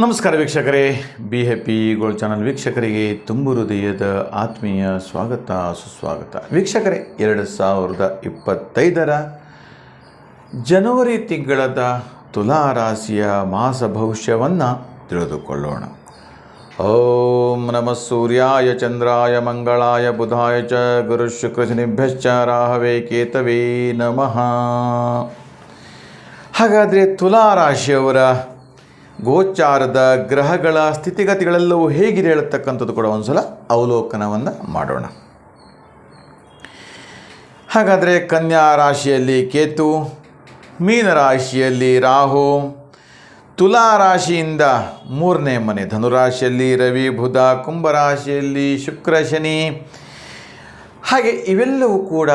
ನಮಸ್ಕಾರ ವೀಕ್ಷಕರೇ. Be happy gold channel ವೀಕ್ಷಕರಿಗೆ ತುಂಬು ಹೃದಯದ ಆತ್ಮೀಯ ಸ್ವಾಗತ, ಸುಸ್ವಾಗತ. ವೀಕ್ಷಕರೇ, ಎರಡು ಸಾವಿರದ ಇಪ್ಪತ್ತೈದರ ಜನವರಿ ತಿಂಗಳದ ತುಲಾ ರಾಶಿಯ ಮಾಸ ಭವಿಷ್ಯವನ್ನು ತಿಳಿದುಕೊಳ್ಳೋಣ. ಓಂ ನಮಃ ಸೂರ್ಯಾಯ, ಚಂದ್ರಾಯ, ಮಂಗಳಾಯ, ಬುಧಾಯ ಚ, ಗುರು ಶುಕ್ರ ಶನಿಭ್ಯಶ್ಚ ರಾಹವೇ, ಕೇತವೇ ನಮಃ. ಹಾಗಾದರೆ ತುಲಾ ರಾಶಿಯವರ ಗೋಚಾರದ ಗ್ರಹಗಳ ಸ್ಥಿತಿಗತಿಗಳೆಲ್ಲವೂ ಹೇಗಿದೆ ಹೇಳತಕ್ಕಂಥದ್ದು ಕೂಡ ಒಂದು ಸಲ ಅವಲೋಕನವನ್ನು ಮಾಡೋಣ. ಹಾಗಾದರೆ ಕನ್ಯಾ ರಾಶಿಯಲ್ಲಿ ಕೇತು, ಮೀನ ರಾಶಿಯಲ್ಲಿ ರಾಹು, ತುಲಾ ರಾಶಿಯಿಂದ ಮೂರನೇ ಮನೆ ಧನುರಾಶಿಯಲ್ಲಿ ರವಿ, ಬುಧ ಕುಂಭರಾಶಿಯಲ್ಲಿ ಶುಕ್ರ, ಶನಿ. ಹಾಗೆ ಇವೆಲ್ಲವೂ ಕೂಡ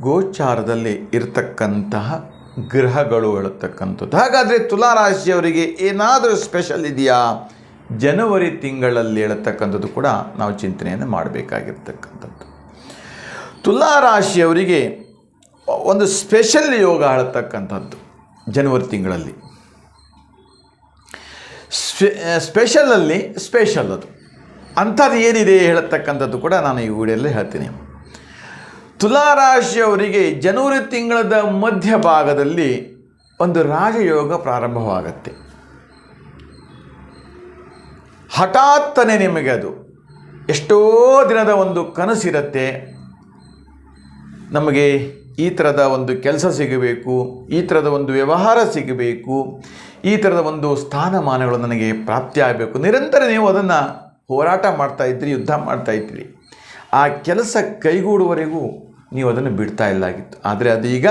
ಗೋಚಾರದಲ್ಲಿ ಇರತಕ್ಕಂತಹ ಗ್ರಹಗಳು ಹೇಳತಕ್ಕಂಥದ್ದು. ಹಾಗಾದರೆ ತುಲಾ ರಾಶಿಯವರಿಗೆ ಏನಾದರೂ ಸ್ಪೆಷಲ್ ಇದೆಯಾ? ಜನವರಿ ತಿಂಗಳಲ್ಲಿ ಹೇಳತಕ್ಕಂಥದ್ದು ಕೂಡ ನಾವು ಚಿಂತನೆಯನ್ನು ಮಾಡಬೇಕಾಗಿರ್ತಕ್ಕಂಥದ್ದು. ತುಲಾ ರಾಶಿಯವರಿಗೆ ಒಂದು ಸ್ಪೆಷಲ್ ಯೋಗ ಹೇಳತಕ್ಕಂಥದ್ದು ಜನವರಿ ತಿಂಗಳಲ್ಲಿ. ಸ್ಪೆ ಸ್ಪೆಷಲಲ್ಲಿ ಸ್ಪೆಷಲ್ ಅದು. ಅಂಥದ್ದು ಏನಿದೆ ಹೇಳತಕ್ಕಂಥದ್ದು ಕೂಡ ನಾನು ಈ ವಿಡಿಯೋಲ್ಲೇ ಹೇಳ್ತೀನಿ. ತುಲಾರಾಶಿಯವರಿಗೆ ಜನವರಿ ತಿಂಗಳದ ಮಧ್ಯಭಾಗದಲ್ಲಿ ಒಂದು ರಾಜಯೋಗ ಪ್ರಾರಂಭವಾಗತ್ತೆ. ಹಠಾತ್ತನೆ ನಿಮಗೆ ಅದು. ಎಷ್ಟೋ ದಿನದ ಒಂದು ಕನಸಿರುತ್ತೆ. ನಮಗೆ ಈ ಥರದ ಒಂದು ಕೆಲಸ ಸಿಗಬೇಕು, ಈ ಥರದ ಒಂದು ವ್ಯವಹಾರ ಸಿಗಬೇಕು, ಈ ಥರದ ಒಂದು ಸ್ಥಾನಮಾನಗಳು ನನಗೆ ಪ್ರಾಪ್ತಿಯಾಗಬೇಕು. ನಿರಂತರ ನೀವು ಅದನ್ನು ಹೋರಾಟ ಮಾಡ್ತಾ ಇದ್ರಿ ಯುದ್ಧ ಮಾಡ್ತಾ ಇದ್ರಿ ಆ ಕೆಲಸ ಕೈಗೂಡುವವರೆಗೂ ನೀವು ಅದನ್ನು ಬಿಡ್ತಾ ಇಲ್ಲಾಗಿತ್ತು ಆದರೆ ಅದು ಈಗ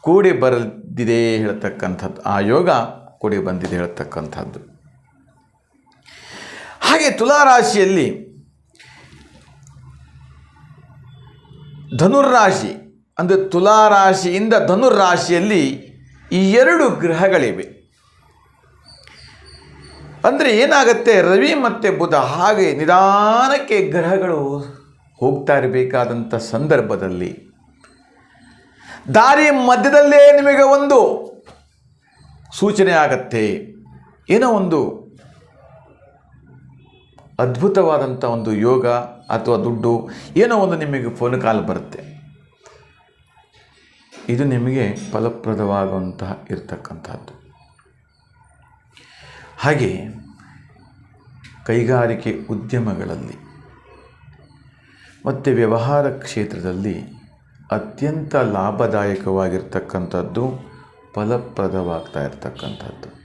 ಕೂಡಿ ಬರದಿದೆ ಹೇಳ್ತಕ್ಕಂಥದ್ದು. ಆ ಯೋಗ ಕೂಡಿ ಬಂದಿದೆ ಹೇಳ್ತಕ್ಕಂಥದ್ದು. ಹಾಗೆ ತುಲಾರಾಶಿಯಲ್ಲಿ ಧನುರ್ರಾಶಿ ಅಂದರೆ ತುಲಾರಾಶಿಯಿಂದ ಧನುರ್ರಾಶಿಯಲ್ಲಿ ಈ ಎರಡು ಗ್ರಹಗಳಿವೆ. ಅಂದರೆ ಏನಾಗುತ್ತೆ? ರವಿ ಮತ್ತು ಬುಧ ಹಾಗೆ ನಿಧಾನಕ್ಕೆ ಗ್ರಹಗಳು ಹೋಗ್ತಾ ಇರಬೇಕಾದಂಥ ಸಂದರ್ಭದಲ್ಲಿ ದಾರಿ ಮಧ್ಯದಲ್ಲೇ ನಿಮಗೆ ಒಂದು ಸೂಚನೆ ಆಗತ್ತೆ. ಏನೋ ಒಂದು ಅದ್ಭುತವಾದಂಥ ಒಂದು ಯೋಗ ಅಥವಾ ದುಡ್ಡು ಏನೋ ಒಂದು ನಿಮಗೆ ಫೋನ್ ಕಾಲ್ ಬರುತ್ತೆ. ಇದು ನಿಮಗೆ ಫಲಪ್ರದವಾಗುವಂತಹ ಇರತಕ್ಕಂಥದ್ದು ಹಾಗೆ ಕೈಗಾರಿಕೆ ಉದ್ಯಮಗಳಲ್ಲಿ ಮತ್ತು ವ್ಯವಹಾರ ಕ್ಷೇತ್ರದಲ್ಲಿ ಅತ್ಯಂತ ಲಾಭದಾಯಕವಾಗಿರ್ತಕ್ಕಂಥದ್ದು ಫಲಪ್ರದವಾಗ್ತಾ ಇರ್ತಕ್ಕಂಥದ್ದು.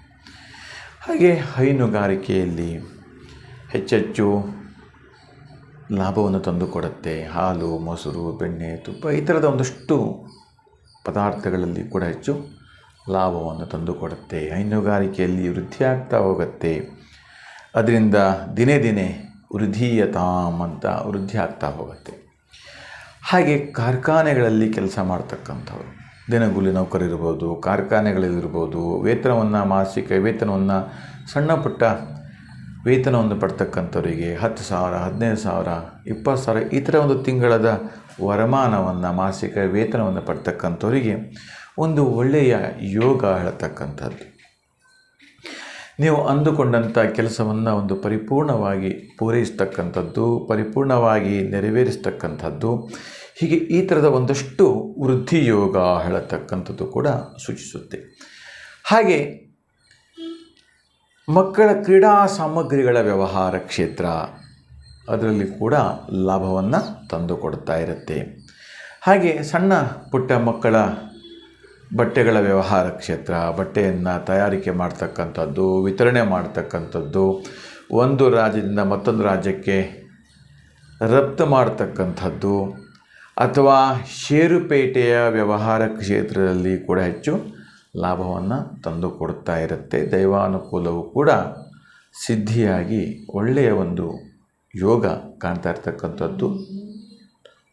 ಹಾಗೆ ಹೈನುಗಾರಿಕೆಯಲ್ಲಿ ಹೆಚ್ಚೆಚ್ಚು ಲಾಭವನ್ನು ತಂದುಕೊಡುತ್ತೆ. ಹಾಲು, ಮೊಸರು, ಬೆಣ್ಣೆ, ತುಪ್ಪ ಈ ಥರದ ಒಂದಷ್ಟು ಪದಾರ್ಥಗಳಲ್ಲಿ ಕೂಡ ಹೆಚ್ಚು ಲಾಭವನ್ನು ತಂದುಕೊಡುತ್ತೆ. ಹೈನುಗಾರಿಕೆಯಲ್ಲಿ ವೃದ್ಧಿಯಾಗ್ತಾ ಹೋಗುತ್ತೆ. ಅದರಿಂದ ದಿನೇ ದಿನೇ ವೃದ್ಧೀಯತಾಮ್ ಅಂತ ವೃದ್ಧಿ ಆಗ್ತಾ ಹೋಗುತ್ತೆ. ಹಾಗೆ ಕಾರ್ಖಾನೆಗಳಲ್ಲಿ ಕೆಲಸ ಮಾಡ್ತಕ್ಕಂಥವ್ರು, ದಿನಗೂಲಿ ನೌಕರಿರ್ಬೋದು ಕಾರ್ಖಾನೆಗಳಿರ್ಬೋದು ವೇತನವನ್ನು ಮಾಸಿಕ, ವೇತನವನ್ನು ಸಣ್ಣ ಪುಟ್ಟ ವೇತನವನ್ನು ಪಡ್ತಕ್ಕಂಥವರಿಗೆ ಹತ್ತು ಸಾವಿರ, ಹದಿನೈದು ಸಾವಿರ, ಇಪ್ಪತ್ತು ಸಾವಿರ, ಈ ಥರ ಒಂದು ತಿಂಗಳದ ವರಮಾನವನ್ನು, ಮಾಸಿಕ ವೇತನವನ್ನು ಪಡ್ತಕ್ಕಂಥವರಿಗೆ ಒಂದು ಒಳ್ಳೆಯ ಯೋಗ ಹೇಳ್ತಕ್ಕಂಥದ್ದು. ನೀವು ಅಂದುಕೊಂಡಂಥ ಕೆಲಸವನ್ನು ಒಂದು ಪರಿಪೂರ್ಣವಾಗಿ ಪೂರೈಸ್ತಕ್ಕಂಥದ್ದು, ಪರಿಪೂರ್ಣವಾಗಿ ನೆರವೇರಿಸ್ತಕ್ಕಂಥದ್ದು, ಹೀಗೆ ಈ ಥರದ ಒಂದಷ್ಟು ವೃದ್ಧಿಯೋಗ ಹೇಳತಕ್ಕಂಥದ್ದು ಕೂಡ ಸೂಚಿಸುತ್ತೆ. ಹಾಗೆ ಮಕ್ಕಳ ಕ್ರೀಡಾ ಸಾಮಗ್ರಿಗಳ ವ್ಯವಹಾರ ಕ್ಷೇತ್ರ ಅದರಲ್ಲಿ ಕೂಡ ಲಾಭವನ್ನು ತಂದುಕೊಡ್ತಾ ಇರುತ್ತೆ. ಹಾಗೆ ಸಣ್ಣ ಪುಟ್ಟ ಮಕ್ಕಳ ಬಟ್ಟೆಗಳ ವ್ಯವಹಾರ ಕ್ಷೇತ್ರ, ಬಟ್ಟೆಯನ್ನು ತಯಾರಿಕೆ ಮಾಡ್ತಕ್ಕಂಥದ್ದು, ವಿತರಣೆ ಮಾಡ್ತಕ್ಕಂಥದ್ದು, ಒಂದು ರಾಜ್ಯದಿಂದ ಮತ್ತೊಂದು ರಾಜ್ಯಕ್ಕೆ ರಫ್ತು ಮಾಡ್ತಕ್ಕಂಥದ್ದು, ಅಥವಾ ಷೇರುಪೇಟೆಯ ವ್ಯವಹಾರ ಕ್ಷೇತ್ರದಲ್ಲಿ ಕೂಡ ಹೆಚ್ಚು ಲಾಭವನ್ನು ತಂದು ಕೊಡ್ತಾ ಇರುತ್ತೆ. ದೈವಾನುಕೂಲವು ಕೂಡ ಸಿದ್ಧಿಯಾಗಿ ಒಳ್ಳೆಯ ಒಂದು ಯೋಗ ಕಾಣ್ತಾ ಇರ್ತಕ್ಕಂಥದ್ದು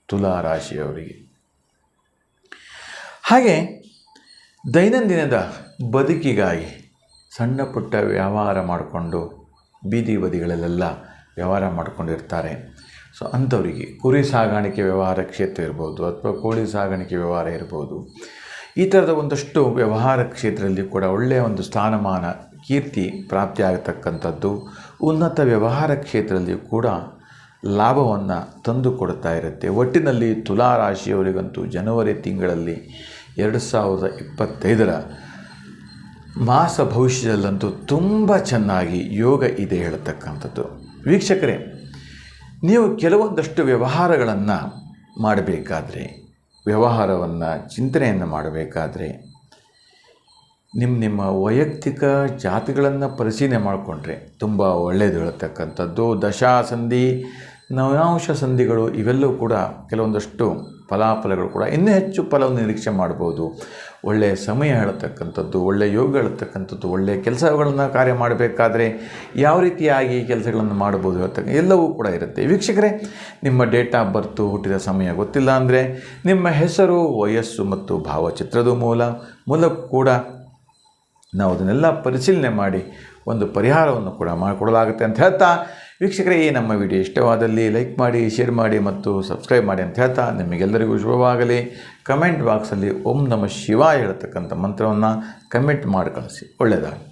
ತುಲಾ ರಾಶಿಯವರಿಗೆ ಹಾಗೆ ದೈನಂದಿನದ ಬದುಕಿಗಾಗಿ ಸಣ್ಣ ಪುಟ್ಟ ವ್ಯವಹಾರ ಮಾಡಿಕೊಂಡು ಬೀದಿ ಬದಿಗಳಲ್ಲೆಲ್ಲ ವ್ಯವಹಾರ ಮಾಡ್ಕೊಂಡಿರ್ತಾರೆ. ಸೊ ಅಂಥವರಿಗೆ ಕುರಿ ಸಾಗಾಣಿಕೆ ವ್ಯವಹಾರ ಕ್ಷೇತ್ರ ಇರ್ಬೋದು ಅಥವಾ ಕೋಳಿ ಸಾಗಾಣಿಕೆ ವ್ಯವಹಾರ ಇರ್ಬೋದು. ಈ ಥರದ ಒಂದಷ್ಟು ವ್ಯವಹಾರ ಕ್ಷೇತ್ರದಲ್ಲಿ ಕೂಡ ಒಳ್ಳೆಯ ಒಂದು ಸ್ಥಾನಮಾನ, ಕೀರ್ತಿ ಪ್ರಾಪ್ತಿಯಾಗತಕ್ಕಂಥದ್ದು ಉನ್ನತ ವ್ಯವಹಾರ ಕ್ಷೇತ್ರದಲ್ಲಿಯೂ ಕೂಡ ಲಾಭವನ್ನು ತಂದುಕೊಡ್ತಾ ಇರುತ್ತೆ. ಒಟ್ಟಿನಲ್ಲಿ ತುಲಾ ರಾಶಿಯವರಿಗಂತೂ ಜನವರಿ ತಿಂಗಳಲ್ಲಿ ಎರಡು ಸಾವಿರದ ಇಪ್ಪತ್ತೈದರ ಮಾಸ ಭವಿಷ್ಯದಲ್ಲಂತೂ ತುಂಬ ಚೆನ್ನಾಗಿ ಯೋಗ ಇದೆ ಹೇಳ್ತಕ್ಕಂಥದ್ದು. ವೀಕ್ಷಕರೇ, ನೀವು ಕೆಲವೊಂದಷ್ಟು ವ್ಯವಹಾರಗಳನ್ನು ಮಾಡಬೇಕಾದ್ರೆ, ವ್ಯವಹಾರವನ್ನು ಚಿಂತನೆಯನ್ನು ಮಾಡಬೇಕಾದ್ರೆ ನಿಮ್ಮ ನಿಮ್ಮ ವೈಯಕ್ತಿಕ ಜಾತಿಗಳನ್ನು ಪರಿಶೀಲನೆ ಮಾಡಿಕೊಂಡ್ರೆ ತುಂಬ ಒಳ್ಳೆಯದು ಹೇಳ್ತಕ್ಕಂಥದ್ದು. ದಶಾಸಂಧಿ ನವಾಂಶ ಸಂಧಿಗಳು ಇವೆಲ್ಲವೂ ಕೂಡ ಕೆಲವೊಂದಷ್ಟು ಫಲಾಫಲಗಳು ಕೂಡ ಇನ್ನೂ ಹೆಚ್ಚು ಫಲವನ್ನು ನಿರೀಕ್ಷೆ ಮಾಡ್ಬೋದು. ಒಳ್ಳೆಯ ಸಮಯ ಹೇಳ್ತಕ್ಕಂಥದ್ದು ಒಳ್ಳೆಯ ಯೋಗ ಹೇಳ್ತಕ್ಕಂಥದ್ದು ಒಳ್ಳೆಯ ಕೆಲಸಗಳನ್ನು ಕಾರ್ಯ ಮಾಡಬೇಕಾದ್ರೆ ಯಾವ ರೀತಿಯಾಗಿ ಕೆಲಸಗಳನ್ನು ಮಾಡ್ಬೋದು ಹೇಳ್ತಕ್ಕ ಎಲ್ಲವೂ ಕೂಡ ಇರುತ್ತೆ. ವೀಕ್ಷಕರೇ, ನಿಮ್ಮ ಡೇಟ್ ಆಫ್ ಬರ್ತು ಹುಟ್ಟಿದ ಸಮಯ ಗೊತ್ತಿಲ್ಲ ಅಂದರೆ ನಿಮ್ಮ ಹೆಸರು, ವಯಸ್ಸು ಮತ್ತು ಭಾವಚಿತ್ರದ ಮೂಲ. ಮೂಲಕ ಕೂಡ ನಾವು ಅದನ್ನೆಲ್ಲ ಪರಿಶೀಲನೆ ಮಾಡಿ ಒಂದು ಪರಿಹಾರವನ್ನು ಕೂಡ ಮಾಡಿಕೊಡಲಾಗುತ್ತೆ ಅಂತ ಹೇಳ್ತಾ ವೀಕ್ಷಕರೇ, ಈ ನಮ್ಮ ವಿಡಿಯೋ ಇಷ್ಟವಾದಲ್ಲಿ ಲೈಕ್ ಮಾಡಿ, ಶೇರ್ ಮಾಡಿ ಮತ್ತು ಸಬ್ಸ್ಕ್ರೈಬ್ ಮಾಡಿ ಅಂತ ಹೇಳ್ತಾ ನಿಮಗೆಲ್ಲರಿಗೂ ಶುಭವಾಗಲಿ. ಕಮೆಂಟ್ ಬಾಕ್ಸಲ್ಲಿ ಓಂ ನಮ ಶಿವ ಹೇಳ್ತಕ್ಕಂಥ ಮಂತ್ರವನ್ನು ಕಮೆಂಟ್ ಮಾಡಿ ಕಳಿಸಿ. ಒಳ್ಳೆಯದಾಗಲಿ.